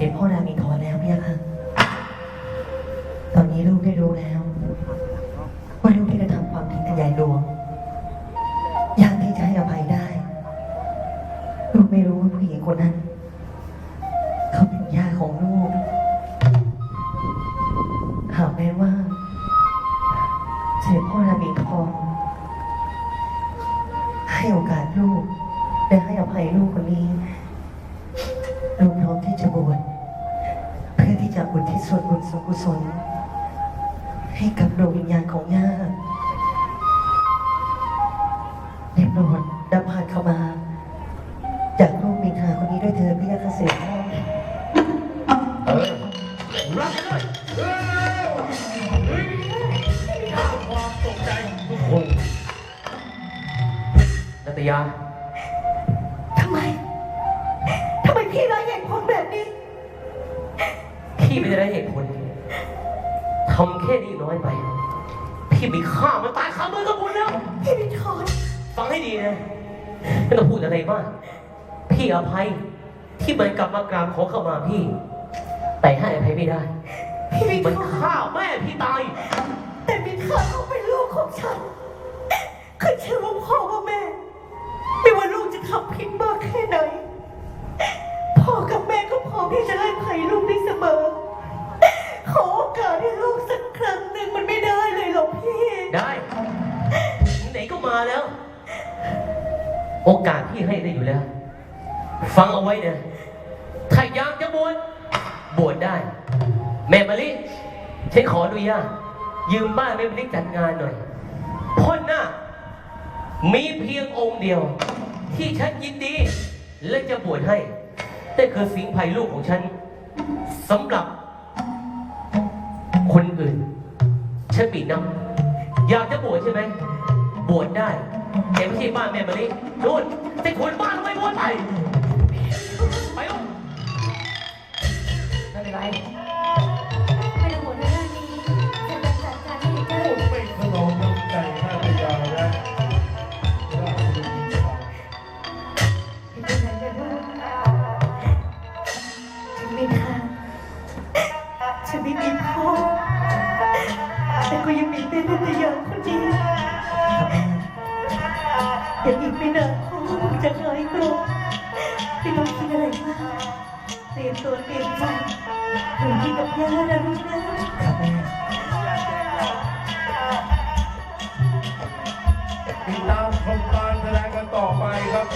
ด็จพ่อรามีทรแล้วพี่ค่ะ ตอนนี้ลูกได้รู้แล้ว ว่าลูกได้กระทำความผิดอันใหญ่หลวงยากที่จะให้อภัยได้ ลูกไม่รู้ว่าผู้หญิงคนนั้น เขาเป็นย่าของลูกหากแม้ว่าเสด็จพ่อรามีทองให้โอกาสลูกและให้อภัยลูกคนนี้ ส่วนบุญส่วนกุศล ให้กับดวงวิญญาณของย่าได้โปรดดับผ่านเข้ามา จากลูกมินทาคนนี้ด้วยเธอพี่ยาเกษตรพ่อเออรับไปด้วยเออเฮ้ยสร้างความตกใจของทุกคนนัตยาทำไม ทำไมพี่ร้ายเหตุผลแบบนี้ พี่ไม่ได้ได้เหตุผลทำแค่นี้น้อยไป พี่มีฆ่ามันตายคามือกับคุณแล้ว พี่มินทรฟังให้ดีนะไม่ต้องพูดอะไรมาก พี่อภัยที่มันกลับมากราบขอเข้ามาพี่ แต่ให้อภัยไม่ได้ พี่มินมันทรฆ่าแม่พี่ตาย แต่มินทรเขาเป็นลูกของฉันคือฉันว่าพ่อว่าแม่ ไม่ว่าลูกจะทำผิดมากแค่ไหน พ่อกับแม่ก็พร้อมที่จะให้อภัยลูก มาแล้ว โอกาสพี่ให้ได้อยู่แล้ว ฟังเอาไว้นะถ้าอยากจะบวชบวชได้ แม่มะลิฉันขออนุญาตยืมบ้านแม่มะลิจัดงานหน่อยพ่นหน้ามีเพียงองค์เดียว ที่ฉันยินดี และจะบวชให้นั่นคือสิงห์ไพลูกของฉันสำหรับ คนอื่นฉันปีน้ำอยากจะบวชใช่ไหม บวชได้แต่ไม่ใช่บ้านแม่มะลินู่นแต่คนบ้านไม่บวชไป ไปลูกไม่เป็นไร ไม่ต้องห่วงเรื่องนี้ฉันจะจัดการให้เจ้า ไม่สนองน้ำใจข้าพเจ้าและราชบุตรอินทราเป็นยังไงกันบ้างฉันไม่ทานฉันไม่มีพ่อแต่ก็ยังมีแม่นัตยาคนเดียว เดี๋ยวอีกไม่นานคงจะเคยกลัวพี่น้องคิดอะไรมากเตรียมตัวเตรียมใจถึงที่กับย่านะลูกนะครับแม่ติดตามชมการแสดงกันต่อไปครับ